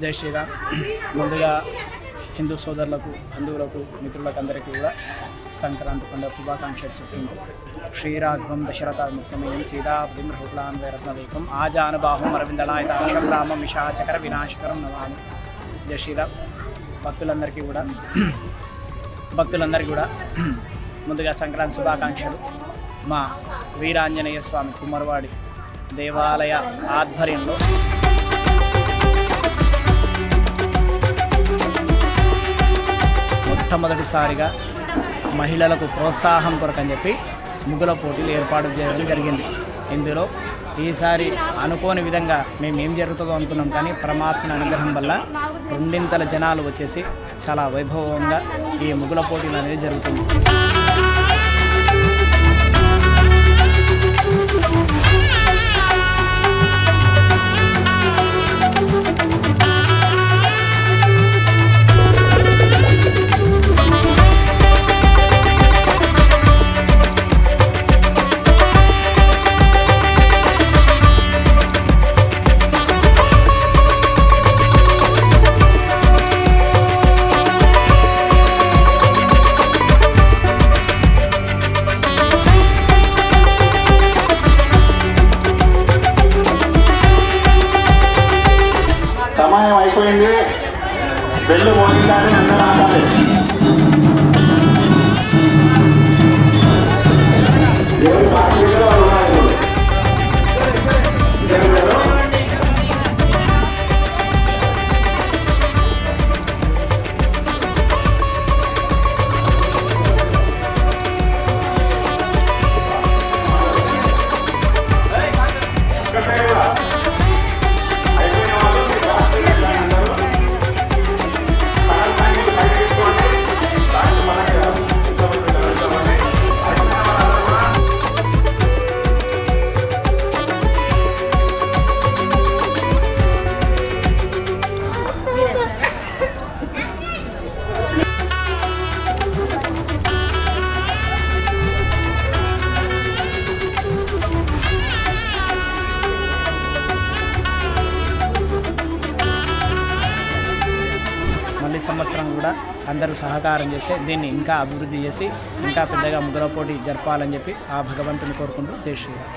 జై శ్రీరామ్. ముందుగా హిందూ సోదరులకు బంధువులకు మిత్రులకు అందరికీ కూడా సంక్రాంతి పండుగ శుభాకాంక్షలు చెప్పింది. శ్రీరాఘవం దశరథ ముఖ్యమైన సీతాపతిం రూపలాన్ వైరత్నవేకం ఆజానుబాహుం అరవిందలాయతాక్షం రామం విషాచకర వినాశకరం నమామి జై శ్రీరామ్. భక్తులందరికీ కూడా భక్తులందరికీ కూడా ముందుగా సంక్రాంతి శుభాకాంక్షలు. మా వీరాంజనేయ స్వామి కుమ్మరవాడి దేవాలయ ఆధ్వర్యంలో మొట్టమొదటిసారిగా మహిళలకు ప్రోత్సాహం కొరకని చెప్పి ముగ్గుల పోటీలు ఏర్పాటు చేయడం జరిగింది. ఇందులో ఈసారి అనుకోని విధంగా మేము ఏం జరుగుతుందో అనుకున్నాం కానీ పరమాత్మ అనుగ్రహం వల్ల రెండింతల జనాలు వచ్చేసి చాలా వైభవంగా ఈ ముగ్గుల పోటీలు అనేది జరుగుతుంది. సమయం అయిపోయింది. బెల్లు మోగిందాన్ని అందరూ ఆడాలి సంవత్సరం కూడా అందరూ సహకారం చేసి దీన్ని ఇంకా అభివృద్ధి చేసి ఇంకా పెద్దగా ముగ్గుల పోటీ జరపాలని చెప్పి ఆ భగవంతుని కోరుకుంటూ జై శ్రీరామ్.